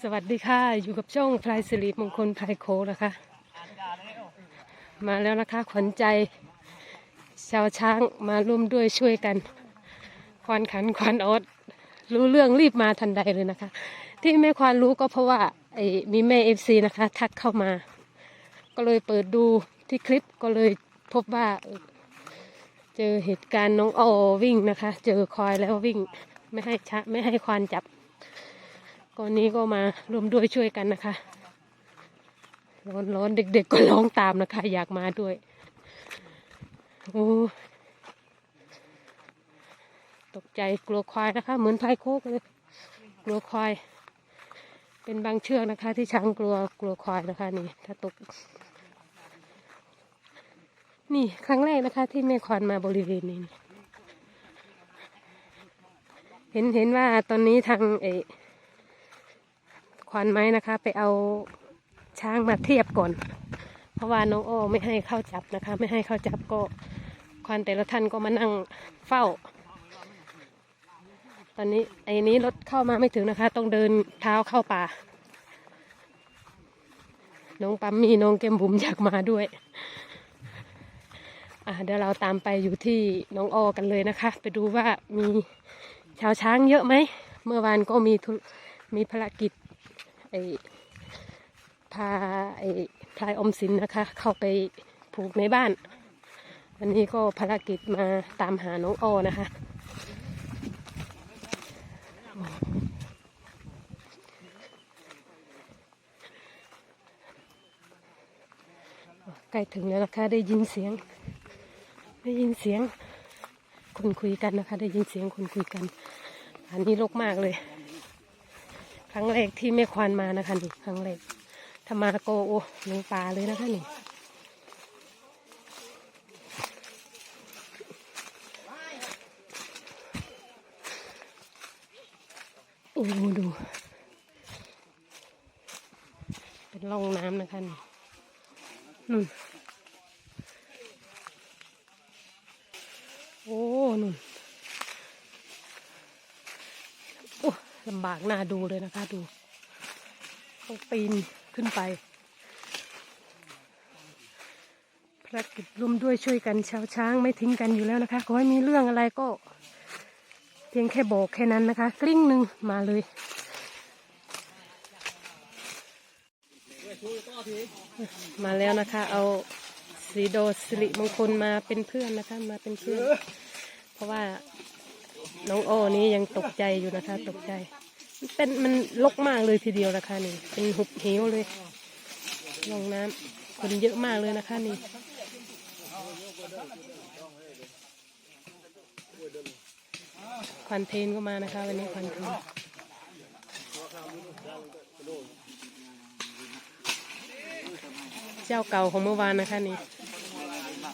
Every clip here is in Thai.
สวัสดีค่ะ อยู่กับช่องพลายสิริมงคลพลายโคนะคะ มาแล้วนะคะ ขวัญใจ ชาวช้างมาร่วมด้วยช่วยกัน ควานขันควานออดรู้เรื่องรีบมาทันใดเลยนะคะ ที่แม่ควานรู้ก็เพราะว่าไอ้มีแม่เอฟซีนะคะ ทักเข้ามา ก็เลยเปิดดูที่คลิปก็เลยพบว่าเออเจอเหตุการณ์น้องออวิ่งนะคะ เจอควายแล้ววิ่ง ไม่ให้ชะไม่ให้ควานจับ ก่อนนี้ก็มารวมด้วยช่วยกันนะคะ ร้อนร้อนๆเด็ก ๆ ก็ร้องตามนะคะ อยากมาด้วยโอ้ตกใจกลัวควายนะคะ เหมือนพายโคกเลย กลัวควาย เป็นบางเชือกนะคะ ที่ช้างกลัวกลัวควายนะคะนี่ ถ้าตก นี่ครั้งแรกนะคะ ที่แม่ควานมาบริเวณนี้เห็นเห็นว่าตอนนี้ทางเอ ควานไม้นะคะ ไปเอาช้างมาเทียบก่อน เพราะว่าน้องโอ้ไม่ให้เข้าจับนะคะ ไม่ให้เข้าจับก็ควานแต่ละท่านก็มานั่งเฝ้า ตอนนี้ไอ้นี้รถเข้ามาไม่ถึงนะคะ ต้องเดินเท้าเข้าป่า น้องปั๊มมีน้องแก้มบุ๋มอยากมาด้วย อะเดี๋ยวเราตามไปอยู่ที่น้องออกันเลยนะคะ ไปดูว่ามีชาวช้างเยอะไหม เมื่อวานก็มีมีภารกิจ ไอ้พาไอ้พลายอมสินนะคะ เข้าไปผูกในบ้าน วันนี้ก็ภารกิจมาตามหาน้องอ้อนะคะ ใกล้ถึงแล้วนะคะได้ยินเสียง ได้ยินเสียงคนคุยกันนะคะ ได้ยินเสียงคนคุยกัน อันนี้รกมากเลย ครั้งแรกที่แม่ควานมานะคะนี่ครั้งแรกถ้ามาโกโอ้ลงป่าเลยนะคะนี่โอ้ดู เป็นร่องน้ำนะคะนี่นู่นโอ้นู่น โอ้ ลำบากน่าดูเลยนะคะดูต้องปีนขึ้นไปภารกิจร่วมด้วยช่วยกันชาวช้างไม่ทิ้งกันอยู่แล้วนะคะขอให้มีเรื่องอะไรก็ เพียงแค่บอกแค่นั้นนะคะ กลิ้งหนึ่งมาเลยมาแล้วนะคะ เอาสีโดสิริมงคลมาเป็นเพื่อนนะคะ มาเป็นเพื่อน เพราะว่า น้องโอ้นี้ยังตกใจอยู่นะคะ ตกใจมันเป็นมันลกมากเลยทีเดียวนะคะนี่ เป็นหุบเหวเลยลงน้ำคนเยอะมากเลยนะคะนี่ควันเทนก็มานะคะ วันนี้ควันเทนเจ้าเก่าของเมื่อวานนะคะนี่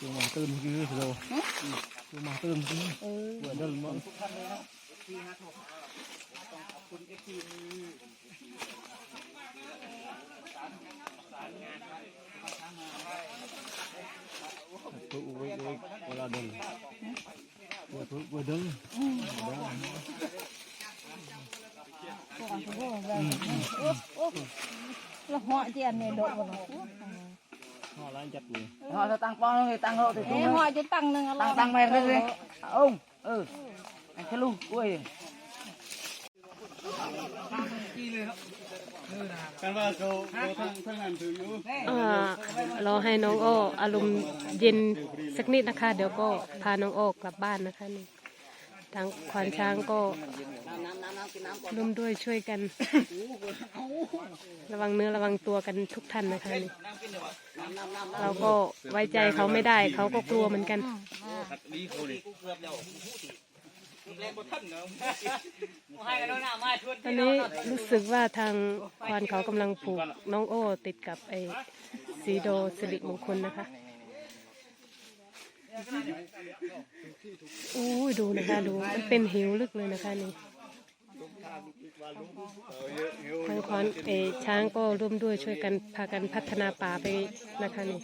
ดูมาตื่นเมื่อดีวโลดูมาตื่นเมื่อกี้เออเบื่อเดินมั้งทุกท่านเลยนะที่ฮักหกขอบคุณเอฟซีตัวอุ้ยอุ้ยเวลาเดินเวลาเวลาเดินตัวอันตัวเราเหาะเจียนในดอกกัน thế họ chỉ tăng nâng tăng tăng mày lên đi ông ừ anh cái luôn ui กันว่าเขาเขาทั้งทั้งนั้นถืออยู่อ่ารอให้น้องโอ้อารมณ์เย็นสักนิดนะคะ เดี๋ยวก็พาน้องโอ้กลับบ้านนะคะนี่ ทางควานช้างก็ร่วมด้วยช่วยกัน ระวังเนื้อระวังตัวกันทุกท่านนะคะนี่เราก็ไว้ใจเขาไม่ได้ เขาก็กลัวเหมือนกันตอนนี้รู้สึกว่าทางควานเขากำลังผูกน้องโอ้ติดกับไอ้สีโดสิริมงคลนะคะ โอ้ยดูนะคะดูมันเป็นหิวลึกเลยนะคะนี่ทางควานเอช้างก็ร่วมด้วยช่วยกันพากันพัฒนาป่าไปนะคะนี่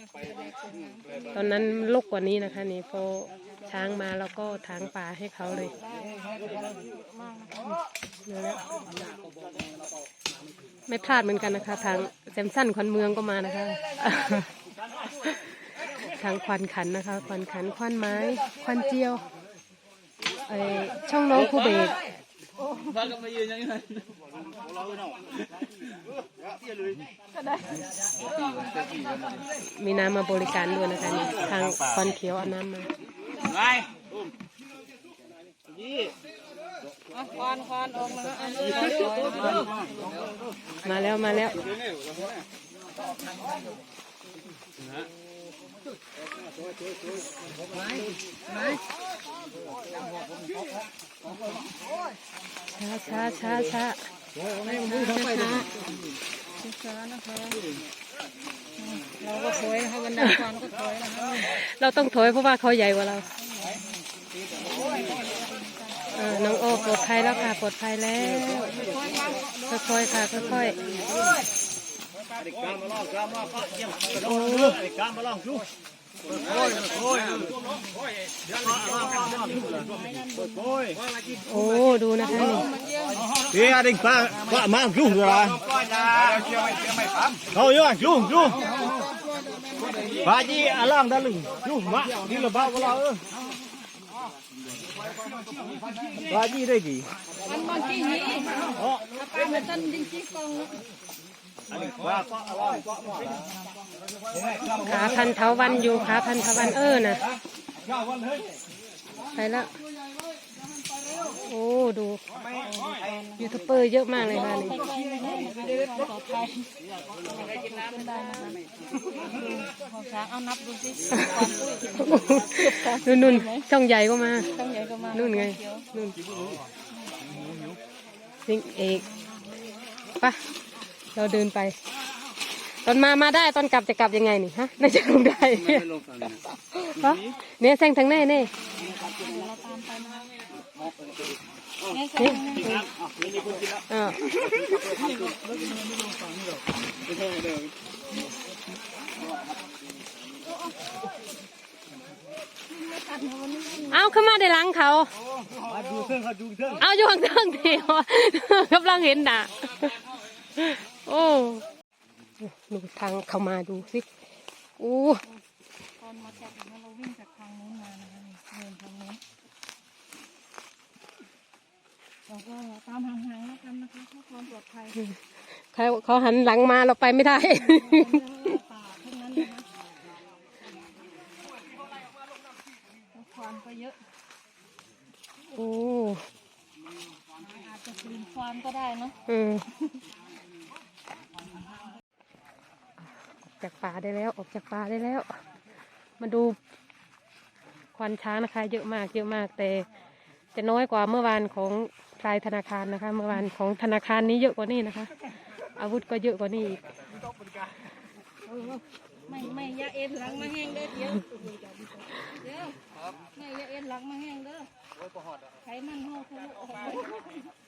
ตอนนั้นลกกว่านี้นะคะนี่พอช้างมาแล้วก็ถางป่าให้เขาเลยนี่แหละไม่พลาดเหมือนกันนะคะ ทางแซมสันขวัญเมืองก็มานะคะางควันขันนะคะ ควันขันควันไม้ ควันเจียวไอช่องน้องคูเบกพากันมายืนยังไงมีน้ำมาบริการด้วยนะคะนี่ทางควันเขียวเอาน้ำมาไงควานควานออกมาอันนี้มาแล้วมาแล้ว ช้าช้าช้าช้าช้าช้านะคะเราก็ถอยนะคะบรรดาควานก็ถอยนะคะเราต้องถอยเพราะว่าเขาใหญ่กว่าเราน้องโอ้ปลอดภัยแล้วค่ะปลอดภัยแล้วค่อยๆค่ะค่อยๆ โอ้การมาลองดูโอ้ดูนะคะนี่เฮ้ยอะไรป้าป้ามาดูเหรอเขาเยอะดูดูป้าจีอาล่างด้านลึงดูมาดีละบ้าก็เราเออป้าจีได้กี่มันมันกี่นี้เอาไปมาต้นดินจี้กองนะป้าก็อง ขาพันเทาวันอยู่ขาพันเทาวันเออนะไปแล้วโอ้ดูยูทูบเบอร์เยอะมากเลยค่ะนี่ปลอดภัยของช้างเอานับดูสินุ่นนุ่นช่องใหญ่ก็มานู่นไงนู่นสิงเอกไปะ เราเดินไป ตอนมามาได้ตอนกลับจะกลับยังไงนี่ฮะน่าจะลงได้ฮะเนี่ยแซงทางแน่เน่เราตามไปนะเนี่ยนี่อ่าเอาเข้ามาได้หลังเขาดูเส้นเขาดูเส้นเอาอยู่ข้างเทิงเดียวกำลังเห็นด่ะโอ้ ดูทางเข้ามาดูสิโอ้ตอนมาจากนั้นเราวิ่งจากทางนู้นมานะคะเดินทางนู้นเราก็ตามห่างๆแล้วกันนะคะเพื่อความปลอดภัยเขาเขาหันหลังมาเราไปไม่ได้ป่าทั้งนั้นนะคะแล้วควานก็เยอะโอ้อาจจะคืนควานก็ได้เนาะอืมออก จากป่าได้แล้ว ออกจากป่าได้แล้ว มาดูควันช้างนะคะ เยอะมากเยอะมากแต่จะน้อยกว่าเมื่อวานของพลายธนาคารนะคะ เมื่อวานของธนาคารนี้เยอะกว่านี้นะคะ อาวุธก็เยอะกว่านี้อีกไม่ไม่ยาเอ็นหลังมาแห้งเด้อเดี๋ยวเดี๋ยวไม่ยาเอ็นหลังมาแห้งเด้อไขมันห่อทะลุ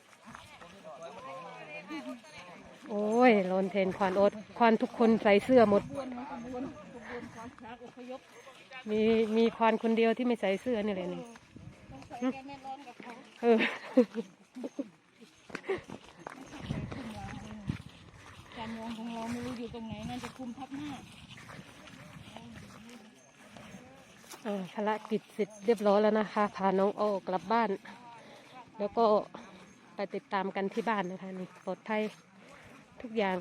โอ้ยโลนเทนควานโอดควานทุกคนใส่เสื้อหมด มีมีควานคนเดียวที่ไม่ใส่เสื้อนี่เลยนี่ต้องใส่แกม่ร้อนกับเขาเออการมองของเราไม่รู้อยู่ตรงไหนน่าจะคุมทับหน้าเออภารกิจเสร็จเรียบร้อยแล้วนะคะ พาน้องโอกลับบ้าน แล้วก็ไปติดตามกันที่บ้านนะคะนี่ปลอดภัย ทุกอย่าง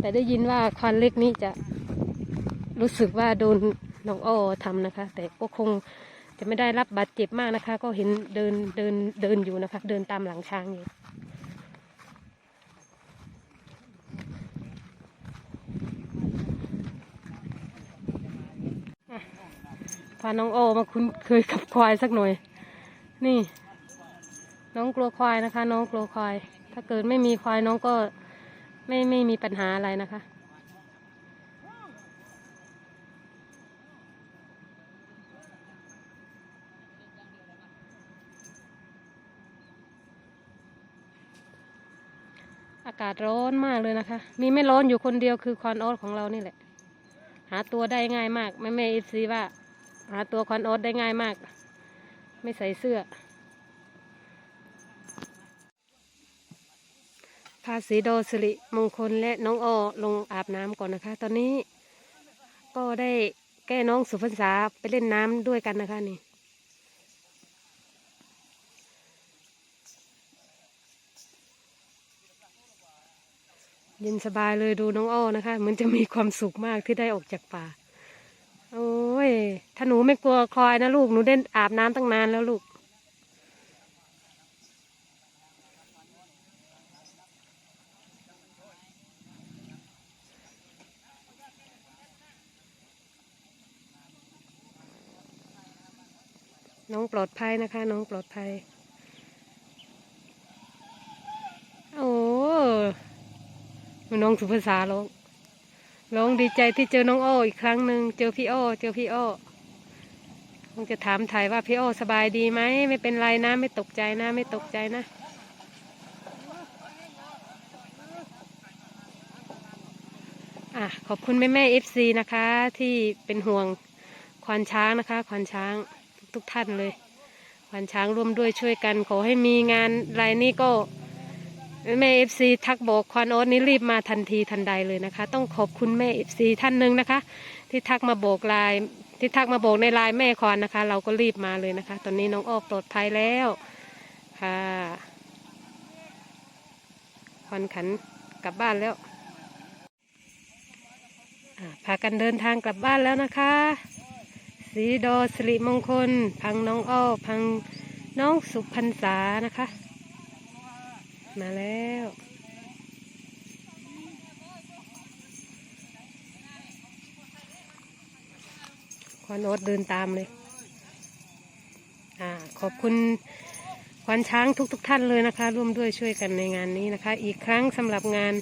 แต่ได้ยินว่าควานเล็กนี้จะรู้สึกว่าโดนน้องโอทำนะคะ แต่ก็คงจะไม่ได้รับบาดเจ็บมากนะคะ ก็เห็นเดินเดินเดินอยู่นะคะ เดินตามหลังช้างอยู่พาน้องโอมาคุ้นเคยกับควายสักหน่อย นี่ น้องกลัวควายนะคะ น้องกลัวควาย ถ้าเกิดไม่มีควายน้องก็ ไม่ไม่มีปัญหาอะไรนะคะ อากาศร้อนมากเลยนะคะ มีไม่ร้อนอยู่คนเดียวคือควันออสของเรานี่แหละ หาตัวได้ง่ายมากแม่แม่เอฟซีว่า หาตัวควันออสได้ง่ายมาก ไม่ใส่เสื้อาสีโดสิริมงคลและน้องออลงอาบน้ำก่อนนะคะ ตอนนี้ก็ได้แก้น้องสุพรรษาไปเล่นน้ำด้วยกันนะคะนี่เย็นสบายเลยดูน้องอ้อนะคะเหมือนจะมีความสุขมากที่ได้ออกจากป่า โอ้ย ถ้าหนูไม่กลัวคลอยนะลูก หนูเด่นอาบน้ำตั้งนานแล้วลูก น้องปลอดภัยนะคะ น้องปลอดภัย โอ้น้องสุภาษาร้องร้องดีใจที่เจอน้องอ้ออีกครั้งหนึ่งเจอพี่อ้อเจอพี่อ้อคงจะถามถ่ายว่าพี่อ้อสบายดีไหมไม่เป็นไรนะ ไม่ตกใจนะ ไม่ตกใจนะอะขอบคุณแม่แม่เอฟซีนะคะ ที่เป็นห่วงควานช้างนะคะ ควานช้าง ทุกท่านเลยควานช้างร่วมด้วยช่วยกัน ขอให้มีงานรายนี้ก็แม่เอฟซีทักบอกควานโอ๊ตนี่รีบมาทันทีทันใดเลยนะคะ ต้องขอบคุณแม่เอฟซีท่านหนึ่งนะคะ ที่ทักมาบอกลน์ที่ทักมาบอกในลน์แม่ควานนะคะ เราก็รีบมาเลยนะคะ ตอนนี้น้องอ้อปลอดภัยแล้วค่ะควานขันกลับบ้านแล้วพากันเดินทางกลับบ้านแล้วนะคะ สีดอสิริมงคล พังน้องอ้อพังน้องสุพรรษานะคะ มาแล้วควันโอ๊ตเดินตามเลย อ่า ขอบคุณควันช้างทุกๆทท่านเลยนะคะ ร่วมด้วยช่วยกันในงานนี้นะคะ อีกครั้งสำหรับงาน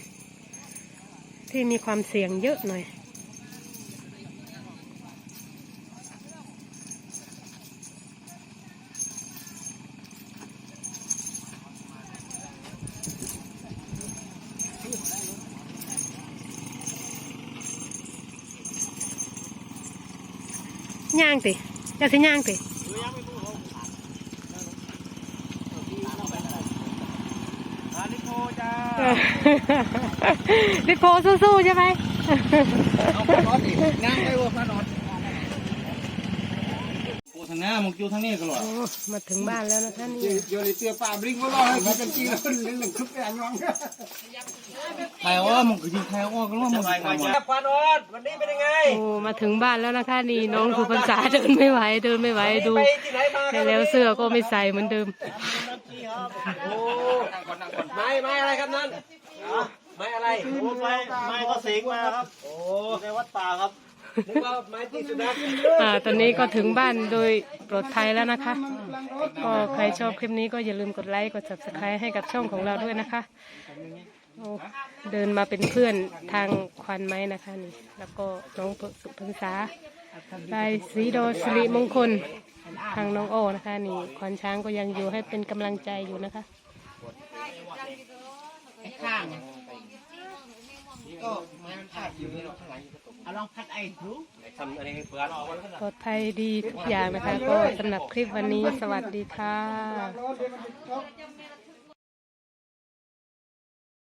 ที่มีความเสี่ยงเยอะหน่อย ติจะสิย่างติอาลิโกจ้าเออพี่โพสู้ๆใช่ไหมเอาพานอตดินั่งไปวัวพานอตโอ้ทางหน้ามึงจูทางนี้ก็หรอโอ้มาถึงบ้านแล้วนะคะนี่โยนเตียป่าบริ้งมาล่อให้เขาเป็นจีนแล้วหนึ่งหนึ่งคึกแรงงอง ใครว่ามึงคือใครว่าก็ว่ามึงใครว่าพานอดวันนี้เป็นยังไงโอ้มาถึงบ้านแล้วนะคะนี่น้องสุพรรษาเดินไม่ไหวเดินไม่ไหวดูไปที่ไหนมาแล้วเสื้อก็ไม่ใส่เหมือนเดิมโอ้ไม้ไม้อะไรครับนั่นไม้อะไรไม้ไม้ก็สิงมาครับโอ้ในวัดป่าครับนึกว่าไม้ตีสุนัขอ่าตอนนี้ก็ถึงบ้านโดยปลอดภัยแล้วนะคะ ก็ใครชอบคลิปนี้ก็อย่าลืมกดไลค์ กด subscribe ให้กับช่องของเราด้วยนะคะโอ้ เดินมาเป็นเพื่อนทางควันไม้นะคะนี่ แล้วก็น้องสุพรรษาลายสีโดสิริมงคล ทางน้องโอนะคะนี่ควันช้างก็ยังอยู่ให้เป็นกำลังใจอยู่นะคะข้างก็ไม้มันพาดอยู่นี่หรอกข้างหลังเอาลองพัดไอ้ดูทำอะไรให้เปลือนปลอดภัยดีทุกอย่างนะคะ ก็สำหรับคลิปวันนี้สวัสดีค่ะร